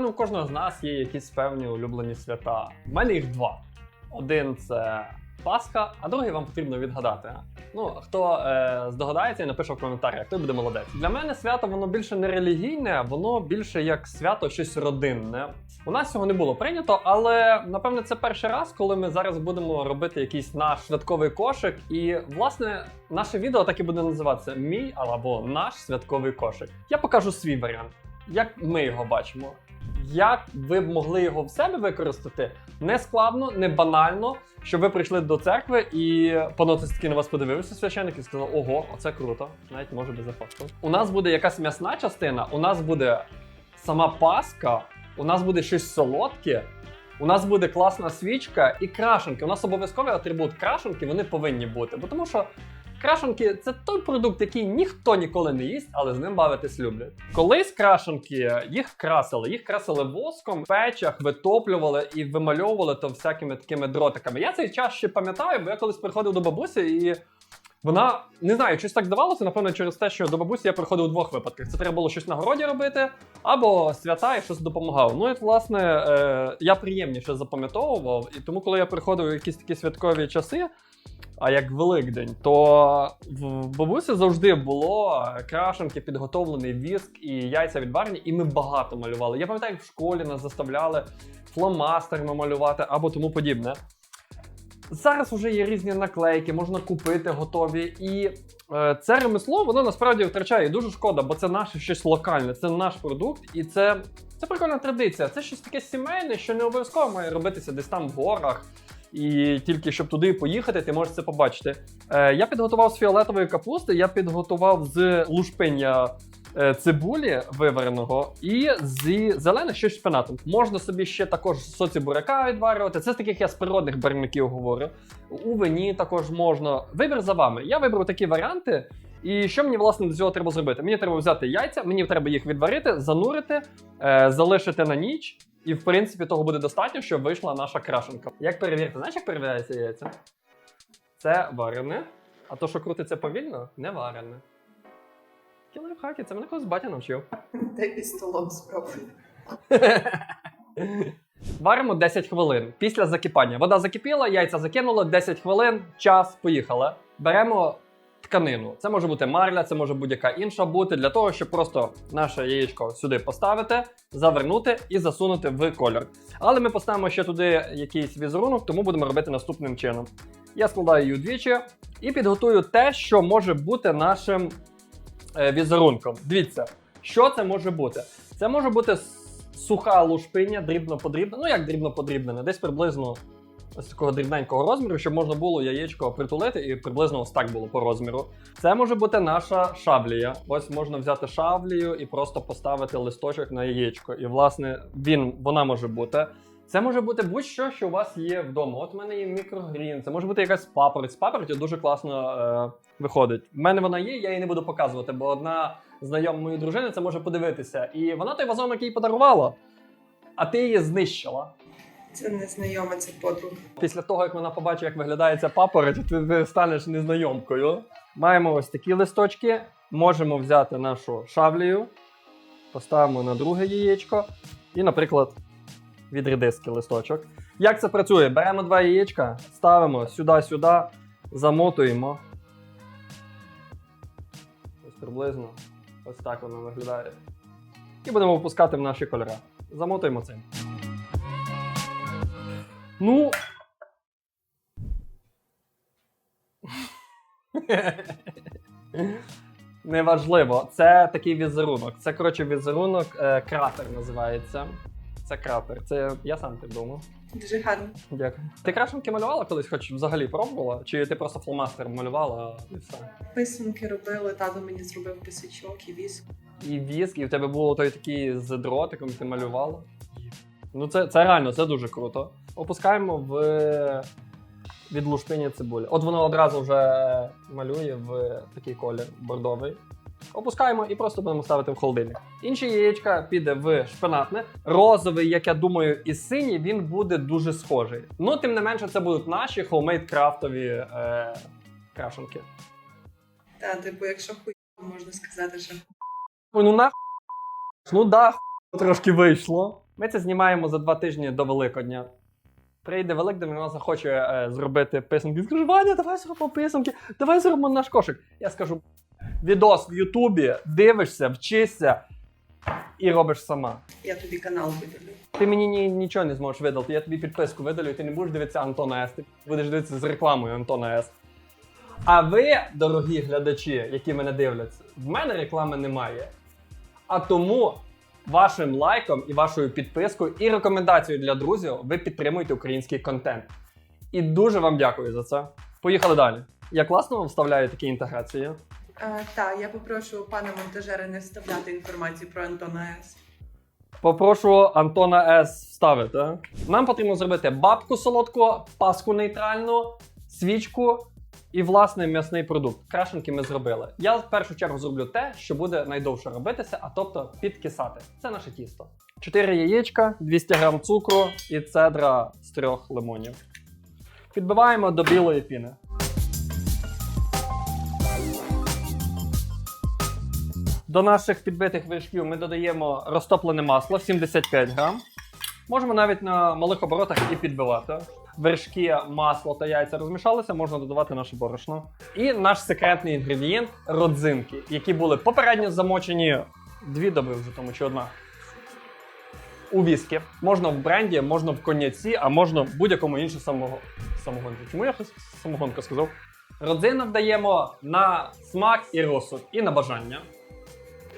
Напевно, у кожного з нас є якісь певні улюблені свята. У мене їх два. Один це Пасха, а другий вам потрібно відгадати. Ну, хто е, здогадається напише в коментарях, той буде молодець. Для мене свято воно більше не релігійне, воно більше як свято щось родинне. У нас цього не було прийнято, але напевне це перший раз, коли ми зараз будемо робити якийсь наш святковий кошик. І власне наше відео так і буде називатися Мій або наш святковий кошик. Я покажу свій варіант, як ми його бачимо. Як ви б могли його в себе використати не складно, не банально, щоб ви прийшли до церкви і панотис таки на вас подивився священник і сказав: Ого, оце круто, навіть може без ефекту. У нас буде якась м'ясна частина, у нас буде сама паска, у нас буде щось солодке. У нас буде класна свічка і крашенки. У нас обов'язковий атрибут крашенки, вони повинні бути. Бо тому що крашенки це той продукт, який ніхто ніколи не їсть, але з ним бавитись люблять. Колись крашенки їх красили, їх красили воском, в печах, витоплювали і вимальовували то всякими такими дротиками. Я цей час ще пам'ятаю, бо я колись приходив до бабусі і. Вона не знаю, щось так здавалося, напевно, через те, що до бабусі я приходив у двох випадках. Це треба було щось на городі робити, або свята і щось допомагав. Ну і власне, е, я приємніше запам'ятовував, і тому, коли я приходив у якісь такі святкові часи, а як Великдень, то в бабусі завжди було крашенки, підготовлений віск і яйця відварені, і ми багато малювали. Я пам'ятаю, як в школі нас заставляли фломастерами малювати або тому подібне. Зараз вже є різні наклейки, можна купити готові. І е, це ремесло воно насправді втрачає. І дуже шкода, бо це наше щось локальне, це наш продукт, і це, це прикольна традиція. Це щось таке сімейне, що не обов'язково має робитися десь там в горах. І тільки щоб туди поїхати, ти можеш це побачити. Е, я підготував з фіолетової капусти, я підготував з лушпиння е, цибулі вивареного і з зелених щось шпинатом. Можна собі ще також соці буряка відварювати. Це з таких я з природних барвників говорю. У вині також можна. Вибір за вами. Я вибрав такі варіанти. І що мені власне до цього треба зробити? Мені треба взяти яйця, мені треба їх відварити, занурити, е, залишити на ніч. І в принципі того буде достатньо, щоб вийшла наша крашенка. Як перевірити? Знаєш, як перевіряється яйця? Це варене, а то, що крутиться повільно, не варене. Такі лайфхаки, це мене колись батя навчив. Дай під столом спробуй. Варимо 10 хвилин після закипання. Вода закипіла, яйця закинули, 10 хвилин, час, поїхали. Беремо тканину. Це може бути марля, це може будь-яка інша бути, для того, щоб просто наше яєчко сюди поставити, завернути і засунути в кольор. Але ми поставимо ще туди якийсь візерунок, тому будемо робити наступним чином. Я складаю її удвічі і підготую те, що може бути нашим е, візерунком. Дивіться, що це може бути? Це може бути суха лушпиня, дрібно подрібна. Ну як дрібно подрібнена, десь приблизно ось такого дрібненького розміру, щоб можна було яєчко притулити і приблизно ось так було по розміру. Це може бути наша шаблія. Ось можна взяти шаблію і просто поставити листочок на яєчко. І власне він вона може бути. Це може бути будь-що, що у вас є вдома. От в мене є мікрогрін, це може бути якась папороть. З папороті дуже класно е, виходить. В мене вона є, я її не буду показувати, бо одна знайома моєї дружини це може подивитися. І вона той вазон, який подарувала, а ти її знищила. Це незнайома, це подруга. Після того, як вона побачить, як виглядає ця папороть, ти, ти станеш незнайомкою. Маємо ось такі листочки. Можемо взяти нашу шавлію, поставимо на друге яєчко і, наприклад, від редиски листочок. Як це працює? Беремо два яєчка, ставимо сюди-сюди, замотуємо. Ось приблизно ось так воно виглядає. І будемо випускати в наші кольори. Замотуємо цим. Ну, Неважливо. Це такий візерунок. Це, коротше, візерунок е, кратер називається. Це кратер. Це я сам придумав. Дуже гарно. Дякую. Ти крашенки малювала колись, хоч взагалі пробувала? Чи ти просто фломастером малювала і все? Писанки робили, тато мені зробив писачок і віск. І віск, і в тебе було той такий з дротиком, ти малювала? Ну, це, це реально, це дуже круто. Опускаємо в від лушпині цибулі. От воно одразу вже малює в такий колір бордовий. Опускаємо і просто будемо ставити в холодильник. Інше яєчка піде в шпинатне. Розовий, як я думаю, і синій, він буде дуже схожий. Ну, тим не менше, це будуть наші хоумейд крафтові е, крашенки. Та, типу, якщо хуй, можна сказати, що ну нах. Ну да, Трошки вийшло. Ми це знімаємо за два тижні до Великодня. Прийде Великдень, вона захоче е, зробити писанки. Скаже, Ваня, давай зробимо писанки, давай зробимо наш кошик. Я скажу: відос в Ютубі, дивишся, вчишся і робиш сама. Я тобі канал виділю. Ти мені ні, нічого не зможеш видалити. Я тобі підписку видалю, і ти не будеш дивитися Антона С. Ти будеш дивитися з рекламою Антона С. А ви, дорогі глядачі, які мене дивляться, в мене реклами немає. А тому вашим лайком і вашою підпискою і рекомендацією для друзів ви підтримуєте український контент. І дуже вам дякую за це. Поїхали далі. Я класно вам вставляю такі інтеграції. Е, та, я попрошу пана монтажера не вставляти інформацію про Антона С. Попрошу Антона С вставити. Нам потрібно зробити бабку солодку, паску нейтральну, свічку і власне м'ясний продукт. Крашенки ми зробили. Я в першу чергу зроблю те, що буде найдовше робитися, а тобто підкисати. Це наше тісто. 4 яєчка, 200 грам цукру і цедра з трьох лимонів. Підбиваємо до білої піни. До наших підбитих вершків ми додаємо розтоплене масло 75 грам. Можемо навіть на малих оборотах і підбивати. Вершки, масло та яйця розмішалися, можна додавати наше борошно. І наш секретний інгредієнт родзинки, які були попередньо замочені дві доби вже тому чи одна. У віскі. Можна в бренді, можна в коньяці, а можна в будь-якому іншому самого... самогонці. Чому я самогонка сказав? Родзинок даємо на смак і розсуд, і на бажання.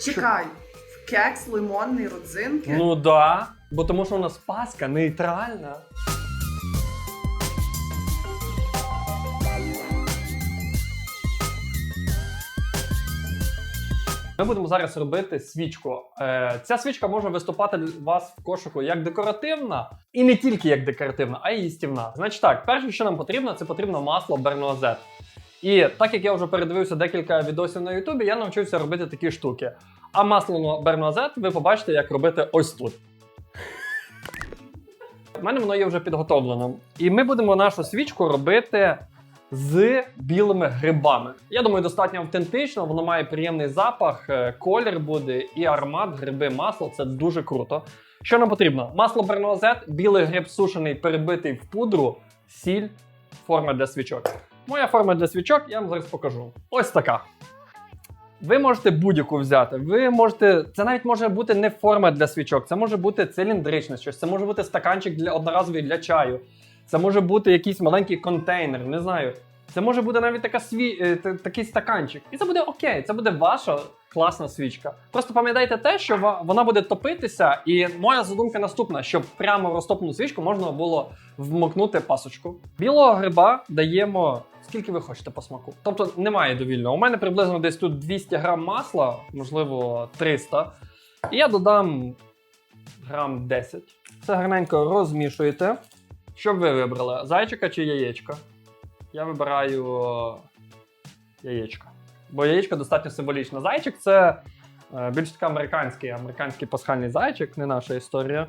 Чекай, в кекс лимонний родзинки. Ну да. Бо тому що у нас паска нейтральна. Ми будемо зараз робити свічку. Е, ця свічка може виступати для вас в кошику як декоративна, і не тільки як декоративна, а й їстівна. Значить так, перше, що нам потрібно, це потрібно масло Бернуазет. І так як я вже передивився декілька відосів на Ютубі, я навчився робити такі штуки. А масло Бернуазет ви побачите, як робити ось тут. У мене воно є вже підготовлено. І ми будемо нашу свічку робити з білими грибами. Я думаю, достатньо автентично, воно має приємний запах, е, колір буде і аромат, гриби, масло це дуже круто. Що нам потрібно? Масло бернуазет, білий гриб сушений, перебитий в пудру, сіль, форма для свічок. Моя форма для свічок я вам зараз покажу. Ось така. Ви можете будь-яку взяти. Ви можете. Це навіть може бути не форма для свічок, це може бути циліндричне щось, це може бути стаканчик для одноразовий для чаю. Це може бути якийсь маленький контейнер, не знаю. Це може бути навіть така сві... е, такий стаканчик. І це буде окей, це буде ваша класна свічка. Просто пам'ятайте те, що вона буде топитися, і моя задумка наступна, щоб прямо в розтоплену свічку можна було вмокнути пасочку. Білого гриба даємо скільки ви хочете по смаку. Тобто немає довільного. У мене приблизно десь тут 200 грам масла, можливо 300. І я додам грам 10. Це гарненько розмішуєте. Що б ви вибрали? Зайчика чи яєчко? Я вибираю яєчко. Бо яєчко достатньо символічне. Зайчик це е, більш така американський, американський пасхальний зайчик, не наша історія.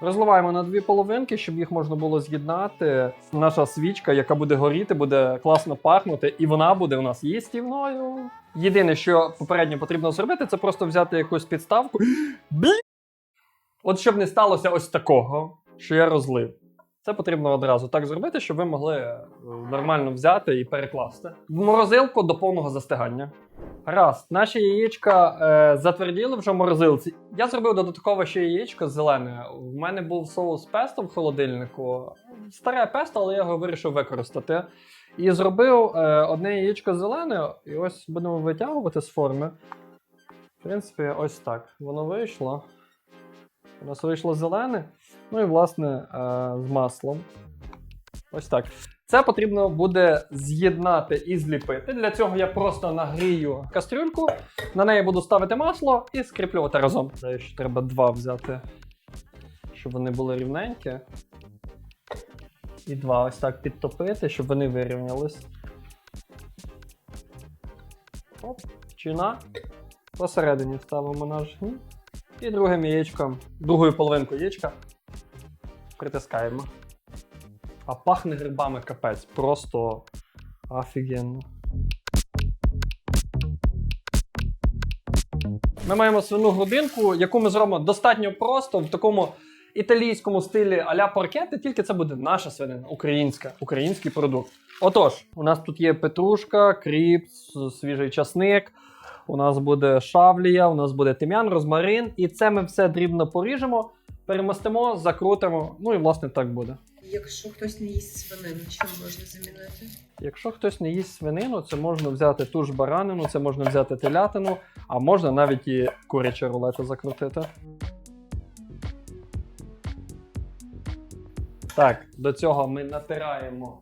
Розливаємо на дві половинки, щоб їх можна було з'єднати. Наша свічка, яка буде горіти, буде класно пахнути, і вона буде у нас їстівною. Єдине, що попередньо потрібно зробити, це просто взяти якусь підставку. Блін! От щоб не сталося ось такого, що я розлив. Це потрібно одразу так зробити, щоб ви могли е, нормально взяти і перекласти. В морозилку до повного застигання. Раз, наші яєчка е, затверділи вже в морозилці. Я зробив додатково ще яєчко зелене. У мене був соус песто в холодильнику. Старе песто, але я його вирішив використати. І зробив е, одне яєчко зелене, і ось будемо витягувати з форми. В принципі, ось так. Воно вийшло. У нас вийшло зелене. Ну і власне е, з маслом. Ось так. Це потрібно буде з'єднати і зліпити. Для цього я просто нагрію кастрюльку, на неї буду ставити масло і скріплювати разом. Знаю, що треба два взяти, щоб вони були рівненькі. І два ось так підтопити, щоб вони вирівнялись. Оп, чина. Посередині ставимо наш гній. І другим яєчком, другою половинкою яєчка притискаємо. А пахне грибами капець. Просто офігенно. Ми маємо свину грудинку, яку ми зробимо достатньо просто в такому італійському стилі а-ля паркети, тільки це буде наша свинина, українська, український продукт. Отож, у нас тут є петрушка, кріп, свіжий часник. У нас буде шавлія, у нас буде тим'ян, розмарин, і це ми все дрібно поріжемо, перемостимо, закрутимо. Ну і власне так буде. Якщо хтось не їсть свинину, чим можна замінити? Якщо хтось не їсть свинину, це можна взяти ту ж баранину, це можна взяти телятину, а можна навіть і куряче рулети закрутити. Так, до цього ми натираємо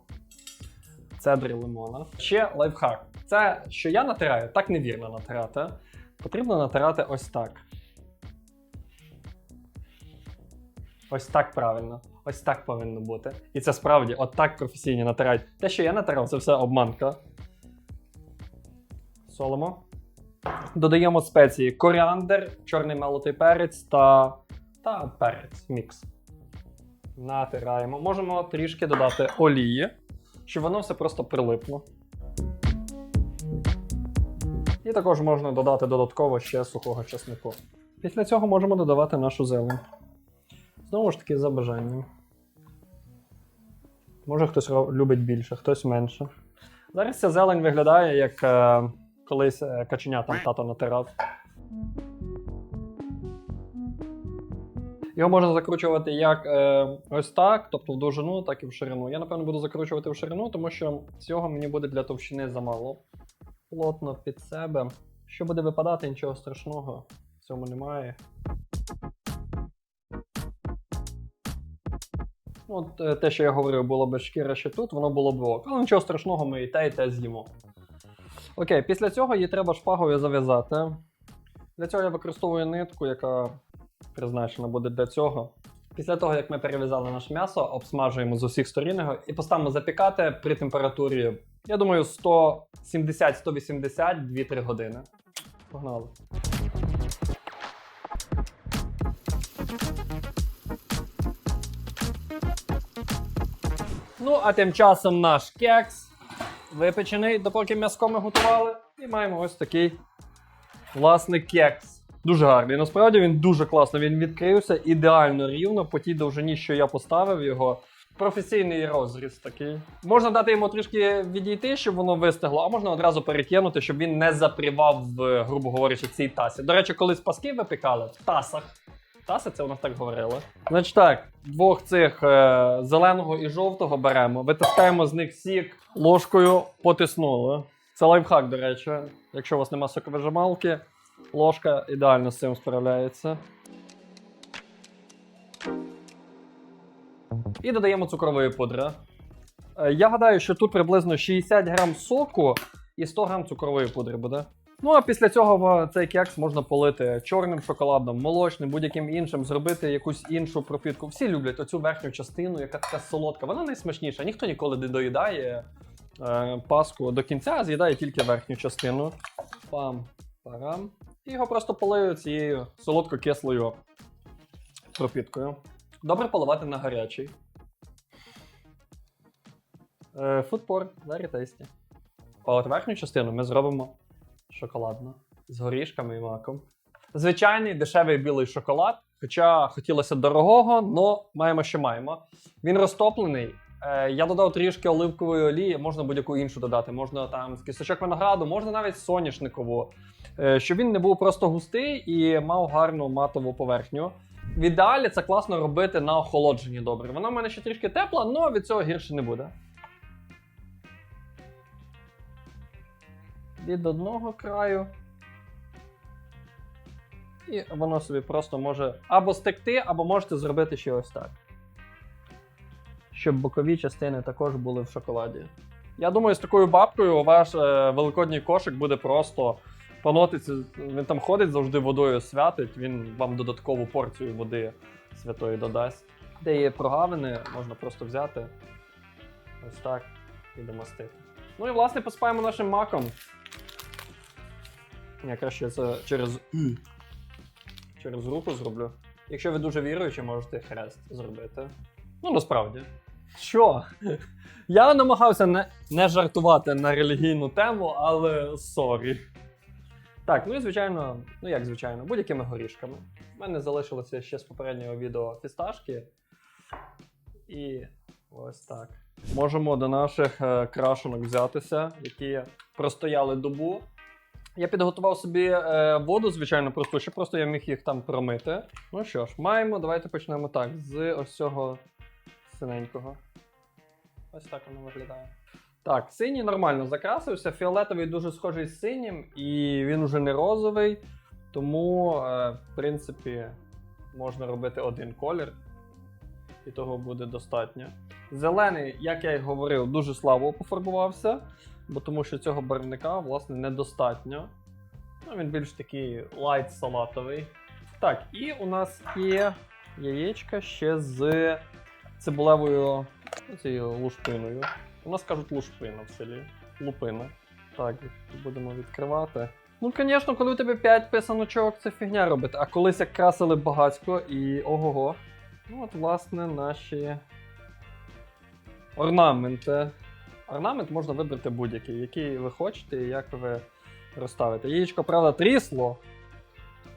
цедри лимона. Ще лайфхак. Це, що я натираю, так невірно натирати. Потрібно натирати ось так. Ось так правильно. Ось так повинно бути. І це справді, от так професійні натирають. Те, що я натирав, це все обманка. Солимо. Додаємо спеції коріандр, чорний молотий перець та, та перець мікс. Натираємо. Можемо трішки додати олії, щоб воно все просто прилипло. І також можна додати додатково ще сухого чеснику. Після цього можемо додавати нашу зелень. Знову ж таки, за бажанням. Може хтось любить більше, хтось менше. Зараз ця зелень виглядає, як е, колись е, каченя там тато натирав. Його можна закручувати як е, ось так, тобто в довжину, так і в ширину. Я, напевно, буду закручувати в ширину, тому що цього мені буде для товщини замало. Плотно під себе. Що буде випадати, нічого страшного в цьому немає. Ну, е, те, що я говорив, було б шкіра ще тут, воно було б ок. Але нічого страшного, ми і те, і те з'їмо. Окей, після цього її треба шпагою зав'язати. Для цього я використовую нитку, яка призначена буде для цього. Після того, як ми перев'язали наше м'ясо, обсмажуємо з усіх сторін його і поставимо запікати при температурі, я думаю, 170-180 2-3 години. Погнали. Ну, а тим часом наш кекс випечений, допоки м'яско ми готували. І маємо ось такий власний кекс. Дуже гарний. Насправді він дуже класно. Він відкрився ідеально рівно по тій довжині, що я поставив його. Професійний розріз такий. Можна дати йому трішки відійти, щоб воно вистигло, а можна одразу перекинути, щоб він не запрівав в, грубо говорячи, цій тасі. До речі, колись паски випікали в тасах. Таси, це у нас так говорили. Значить так, двох цих е, зеленого і жовтого беремо, витискаємо з них сік, ложкою потиснули. Це лайфхак, до речі. Якщо у вас нема соковижималки, ложка ідеально з цим справляється. І додаємо цукрової пудри. Е, Я гадаю, що тут приблизно 60 грам соку і 100 грам цукрової пудри буде. Ну а після цього цей кекс можна полити чорним шоколадом, молочним, будь-яким іншим, зробити якусь іншу пропітку. Всі люблять оцю верхню частину, яка така солодка. Вона найсмачніша. Ніхто ніколи не доїдає е, паску до кінця, а з'їдає тільки верхню частину. Пам, парам. І його просто полию цією солодко-кислою пропіткою. Добре поливати на гарячий. Е, Фудпор, very tasty. А от верхню частину ми зробимо шоколадно з горішками і маком. Звичайний дешевий білий шоколад. Хоча хотілося дорогого, але маємо, що маємо. Він розтоплений. Е, я додав трішки оливкової олії, можна будь-яку іншу додати. Можна там з кісточок винограду, можна навіть соняшникову. Е, щоб він не був просто густий і мав гарну матову поверхню. В ідеалі це класно робити на охолодженні добре. Вона в мене ще трішки тепла, але від цього гірше не буде. Від одного краю. І воно собі просто може або стекти, або можете зробити ще ось так. Щоб бокові частини також були в шоколаді. Я думаю, з такою бабкою ваш е, великодній кошик буде просто понотиться. Він там ходить завжди водою святить, він вам додаткову порцію води святої додасть. Де є прогавини, можна просто взяти ось так і домастити. Ну і власне посипаємо нашим маком. Я краще це через через руку зроблю. Якщо ви дуже віруючі, можете хрест зробити. Ну, насправді. Що? Я намагався не, не жартувати на релігійну тему, але сорі. Так, ну і звичайно, ну як звичайно, будь-якими горішками. У мене залишилося ще з попереднього відео фісташки. І ось так. Можемо до наших е, крашенок взятися, які простояли добу. Я підготував собі е, воду, звичайно, просту, ще просто я міг їх там промити. Ну що ж, маємо, давайте почнемо так, з ось цього синенького. Ось так воно виглядає. Так, синій нормально закрасився, фіолетовий дуже схожий з синім, і він уже не розовий, тому, е, в принципі, можна робити один колір, і того буде достатньо. Зелений, як я й говорив, дуже слабо пофарбувався, бо тому що цього барвника, власне, недостатньо. Ну, він більш такий лайт салатовий. Так, і у нас є яєчка ще з цибулевою цією лушпиною. У нас кажуть лушпина в селі. Лупина. Так, будемо відкривати. Ну, звісно, коли у тебе 5 писаночок, це фігня робити. А колись як красили багацько і ого-го. Ну, от, власне, наші орнаменти. Орнамент можна вибрати будь-який, який ви хочете і як ви розставите. Яєчко, правда, трісло.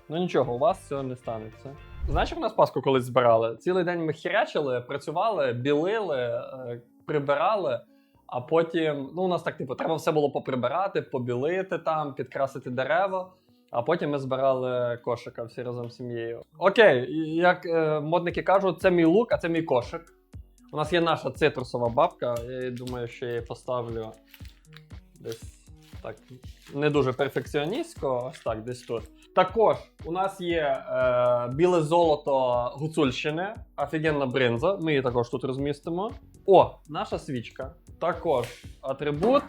Ну нічого, у вас цього не станеться. Знаєш, як у нас Пасху колись збирали? Цілий день ми хірячили, працювали, білили, е, прибирали, а потім, ну, у нас так, типу, треба все було поприбирати, побілити там, підкрасити дерева. А потім ми збирали кошика всі разом з сім'єю. Окей, як е, модники кажуть, це мій лук, а це мій кошик. У нас є наша цитрусова бабка. Я думаю, що я її поставлю десь так не дуже перфекціоністсько, ось так, десь тут. Також у нас є е, біле золото гуцульщини, офігенна бринза. Ми її також тут розмістимо. О, наша свічка. Також атрибут.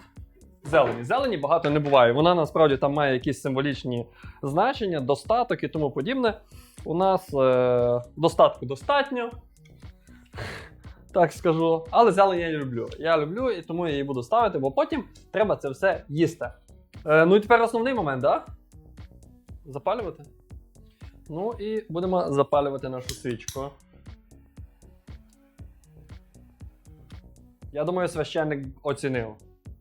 Зелені. Зелені багато не буває. Вона насправді там має якісь символічні значення, достаток і тому подібне. У нас е, достатку достатньо. Так скажу. Але зелень я люблю. Я люблю і тому я її буду ставити, бо потім треба це все їсти. Е, ну і тепер основний момент, так? Да? Запалювати? Ну і будемо запалювати нашу свічку. Я думаю, священник оцінив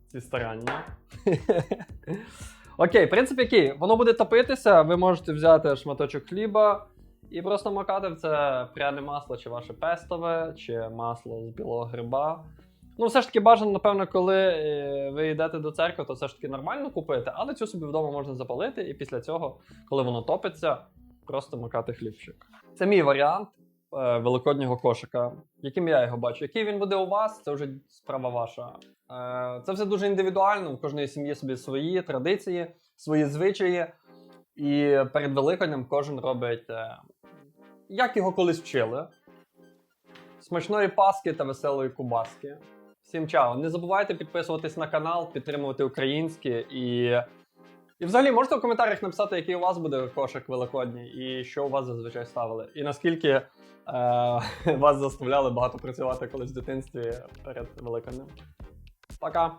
ці старання. Окей, принцип який? Воно буде топитися, ви можете взяти шматочок хліба і просто макати це пряне масло, чи ваше пестове, чи масло з білого гриба. Ну, все ж таки бажано, напевно, коли е, ви йдете до церкви, то все ж таки нормально купити, але цю собі вдома можна запалити, і після цього, коли воно топиться, просто макати хлібчик. Це мій варіант е, великоднього кошика. Яким я його бачу. Який він буде у вас, це вже справа ваша. Е, це все дуже індивідуально. У кожної сім'ї собі свої традиції, свої звичаї. І перед Великоднем кожен робить, як його колись вчили. Смачної паски та веселої кубаски. Всім чао! Не забувайте підписуватись на канал, підтримувати українське і. І взагалі можете в коментарях написати, який у вас буде кошик великодній, і що у вас зазвичай ставили. І наскільки е, вас заставляли багато працювати колись в дитинстві перед Великоднем. Пока!